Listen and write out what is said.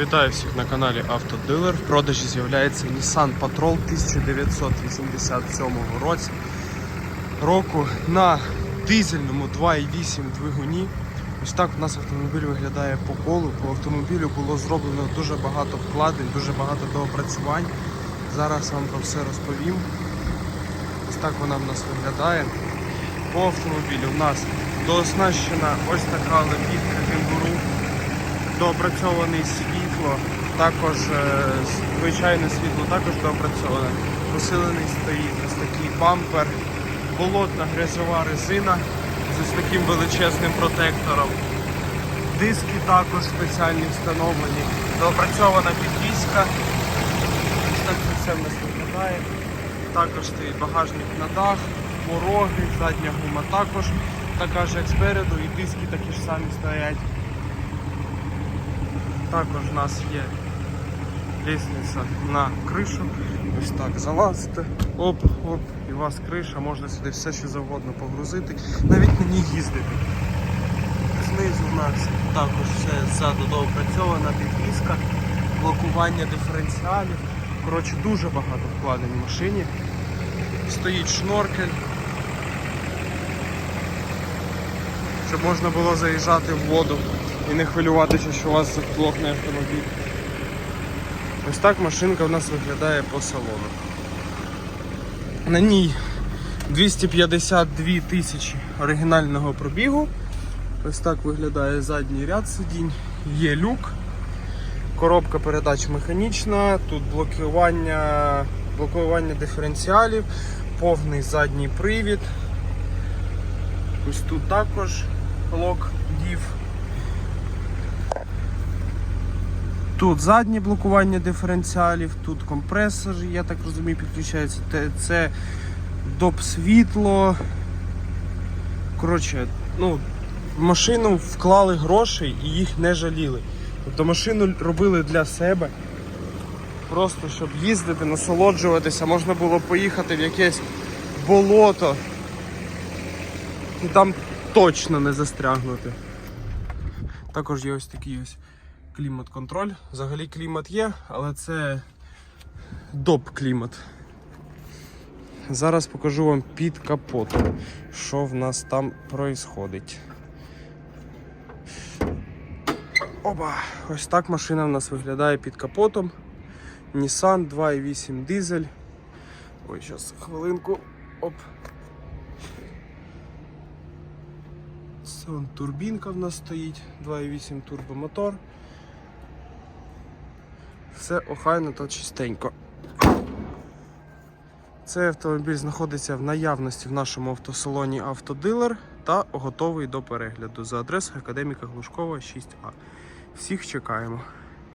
Вітаю всіх на каналі Автодилер. В продажі з'являється Nissan Patrol 1987 році. Року на дизельному 2,8 двигуні. Ось так у нас автомобіль виглядає по колу. По автомобілю було зроблено дуже багато вкладень, дуже багато доопрацювань. Зараз вам про все розповім. Ось так вона в нас виглядає. По автомобілю у нас дооснащена ось така лебідка кенгуру доопрацьований світло, також е, звичайне світло також доопрацьоване. Посилений стоїть ось такий бампер, болотна грязьова резина з ось таким величезним протектором. Диски також спеціальні встановлені, доопрацьована підвіска. Ось так все в нас виглядає. Також стоїть багажник на дах, пороги, задня гума також така ж як спереду, і диски такі ж самі стоять. Також у нас є лестниця на кришу. Ось так залазите. Оп, оп, і у вас криша, можна сюди все що завгодно погрузити, навіть на ній їздити. Знизу у нас також все ззаду доопрацьована підвіска, блокування диференціалів. Коротше, дуже багато вкладень в машині. Стоїть шноркель. Щоб можна було заїжджати в воду і не хвилюватися, що у вас заглохне автомобіль. Ось так машинка в нас виглядає по салону. На ній 252 тисячі оригінального пробігу. Ось так виглядає задній ряд сидінь. Є люк, коробка передач механічна, тут блокування, блокування диференціалів, повний задній привід. Ось тут також лок дів. Тут заднє блокування диференціалів, тут компресор, я так розумію, підключається. Це доп світло. Коротше, ну, в машину вклали грошей і їх не жаліли. Тобто машину робили для себе. Просто щоб їздити, насолоджуватися, можна було поїхати в якесь болото і там точно не застрягнути. Також є ось такий ось клімат-контроль. Взагалі клімат є, але це доп клімат. Зараз покажу вам під капотом, що в нас там происходить. Оба! Ось так машина в нас виглядає під капотом. Nissan 2.8 дизель. Ой, зараз хвилинку. Оп. Це вон турбінка в нас стоїть, 2.8 турбомотор. Все охайно та чистенько. Цей автомобіль знаходиться в наявності в нашому автосалоні Автодилер та готовий до перегляду за адресою Академіка Глушкова 6А. Всіх чекаємо.